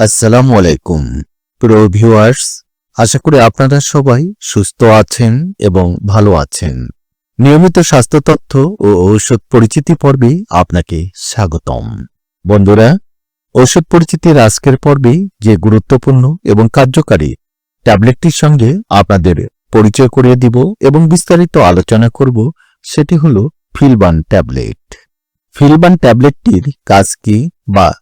আসসালামু আলাইকুম। প্রিয় ভিউয়ার্স আশা করি আপনারা সবাই সুস্থ আছেন এবং ভালো আছেন। নিয়মিত স্বাস্থ্য তথ্য ও ঔষধ পরিচিতি পর্বে আপনাকে স্বাগতম। বন্ধুরা, ঔষধ পরিচিতির আজকের পর্বে যে গুরুত্বপূর্ণ এবং কার্যকারী ট্যাবলেটটির সঙ্গে আপনাদের পরিচয় করিয়ে দিব এবং বিস্তারিত আলোচনা করব, সেটি হল ফিলবান ট্যাবলেট। ফিলবান ট্যাবলেটটির কাজ কি বা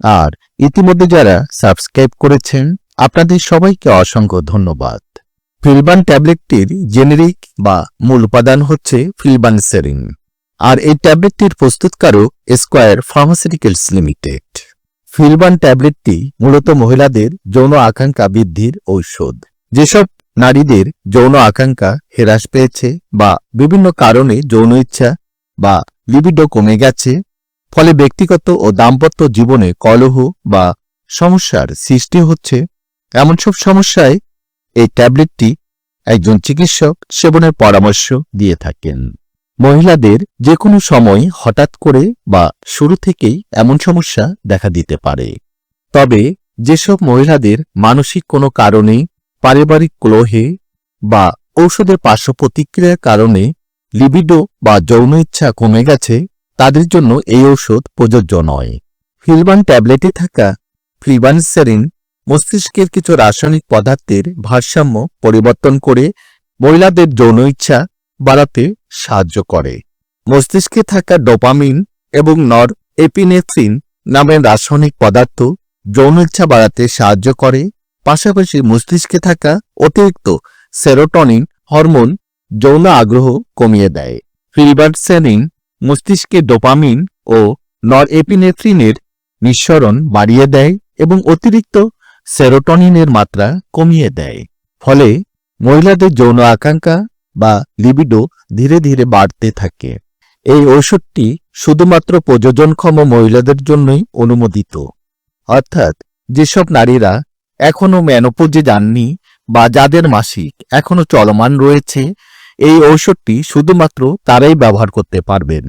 আর ইতিমধ্যে যারা সাবস্ক্রাইব করেছেন, আপনাদের সবাইকে অসংখ্য ধন্যবাদ। ফিলবান ট্যাবলেটটির জেনেরিক বা মূল উপাদান হচ্ছে ফিলবান সেরিন। আর এই ট্যাবলেটটির প্রস্তুতকারক স্কোয়ার ফার্মাসিউটিক্যালস লিমিটেড। ফিলবান ট্যাবলেটটি মূলত মহিলাদের যৌন আকাঙ্ক্ষা বৃদ্ধির ঔষধ। যেসব নারীদের যৌন আকাঙ্ক্ষা হ্রাস পেয়েছে বা বিভিন্ন কারণে যৌন ইচ্ছা বা লিবিডো কমে গেছে ফলে ব্যক্তিগত ও দাম্পত্য জীবনে কলহ বা সমস্যার সৃষ্টি হচ্ছে। এমন সব সমস্যায় এই ট্যাবলেটটি একজন চিকিৎসক সেবনের পরামর্শ দিয়ে থাকেন। মহিলাদের যে কোনো সময় হঠাৎ করে বা শুরু থেকেই এমন সমস্যা দেখা দিতে পারে। তবে যেসব মহিলাদের মানসিক কোনো কারণে, পারিবারিক ক্লোহে বা ঔষধের পার্শ্ব প্রতিক্রিয়ার কারণে লিবিডো বা যৌন ইচ্ছা কমে গেছে তাদের জন্য এই ঔষধ প্রযোজ্য নয়। ফিলবান ট্যাবলেটে থাকা ফ্লিবানসেরিন মস্তিষ্কের কিছু রাসায়নিক পদার্থের ভারসাম্য পরিবর্তন করে মহিলাদের যৌন ইচ্ছা বাড়াতে সাহায্য করে। মস্তিষ্কে থাকা ডোপামিন এবং নর এপিনেফ্রিন নামের রাসায়নিক পদার্থ যৌন ইচ্ছা বাড়াতে সাহায্য করে, পাশাপাশি মস্তিষ্কে থাকা অতিরিক্ত সেরোটনিন হরমোন যৌন আগ্রহ কমিয়ে দেয়। ফিলবারসেনিন মস্তিষ্কে ডোপামিন ও নর এপিনেফ্রিনের নিঃসরণ বাড়িয়ে দেয় এবং অতিরিক্ত সেরোটনিনের মাত্রা কমিয়ে দেয়। ফলে মহিলাদের যৌন আকাঙ্ক্ষা বা লিবিডো ধীরে ধীরে বাড়তে থাকে। এই ঔষধটি শুধুমাত্র প্রযোজনক্ষম মহিলাদের জন্যই অনুমোদিত। অর্থাৎ যেসব নারীরা এখনও ম্যানোপোজে যাননি বা যাদের মাসিক এখনও চলমান রয়েছে এই ঔষধটি শুধুমাত্র তারাই ব্যবহার করতে পারবেন।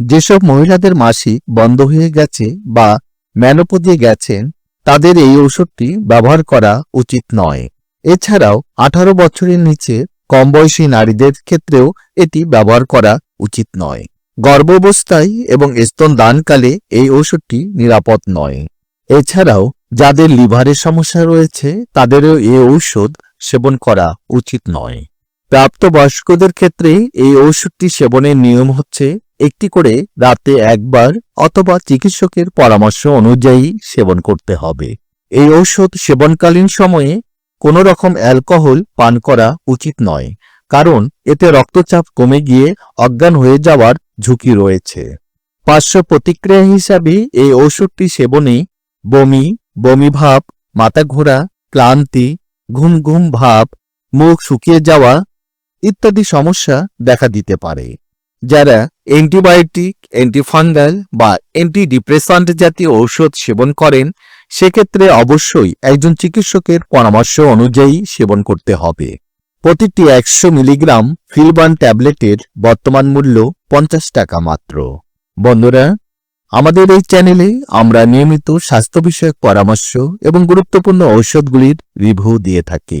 যেসব মহিলাদের মাসিক বন্ধ হয়ে গেছে বা ম্যানোপোজে গেছেন, তাদের এই ঔষধটি ব্যবহার করা উচিত নয়। এছাড়াও আঠারো বছরের নিচে কম বয়সী নারীদের ক্ষেত্রেও এটি ব্যবহার করা উচিত নয়। গর্ভাবস্থায় এবং স্তন দানকালে এই ঔষধটি নিরাপদ নয়। এছাড়াও যাদের লিভারের সমস্যা রয়েছে, তাদেরও এই ঔষধ সেবন করা উচিত নয়। প্রাপ্তবয়স্কদের ক্ষেত্রে এই ঔষধটি সেবনের নিয়ম হচ্ছে একটি করে রাতে একবার অথবা চিকিৎসকের পরামর্শ অনুযায়ী সেবন করতে হবে। এই ঔষধ সেবনকালীন সময়ে কোনো রকম অ্যালকোহল পান করা উচিত নয়, কারণ এতে রক্তচাপ কমে গিয়ে অজ্ঞান হয়ে যাওয়ার ঝুঁকি রয়েছে। পার্শ্ব প্রতিক্রিয়া হিসাবে এই ঔষধটি সেবনে বমি বমি ভাব মাথা ঘোরা ক্লান্তি, ঘুম ঘুম ভাব, মুখ শুকিয়ে যাওয়া ইত্যাদি সমস্যা দেখা দিতে পারে। যারা অ্যান্টিবায়োটিক, অ্যান্টিফাঙ্গাল বা অ্যান্টিডিপ্রেসান্ট জাতীয় ঔষধ সেবন করেন, সেক্ষেত্রে অবশ্যই একজন চিকিৎসকের পরামর্শ অনুযায়ী সেবন করতে হবে। প্রতিটি একশো মিলিগ্রাম ফিলবান ট্যাবলেটের বর্তমান মূল্য পঞ্চাশ টাকা মাত্র। বন্ধুরা, আমাদের এই চ্যানেলে আমরা নিয়মিত স্বাস্থ্য বিষয়ক পরামর্শ এবং গুরুত্বপূর্ণ ঔষধগুলির রিভিউ দিয়ে থাকি।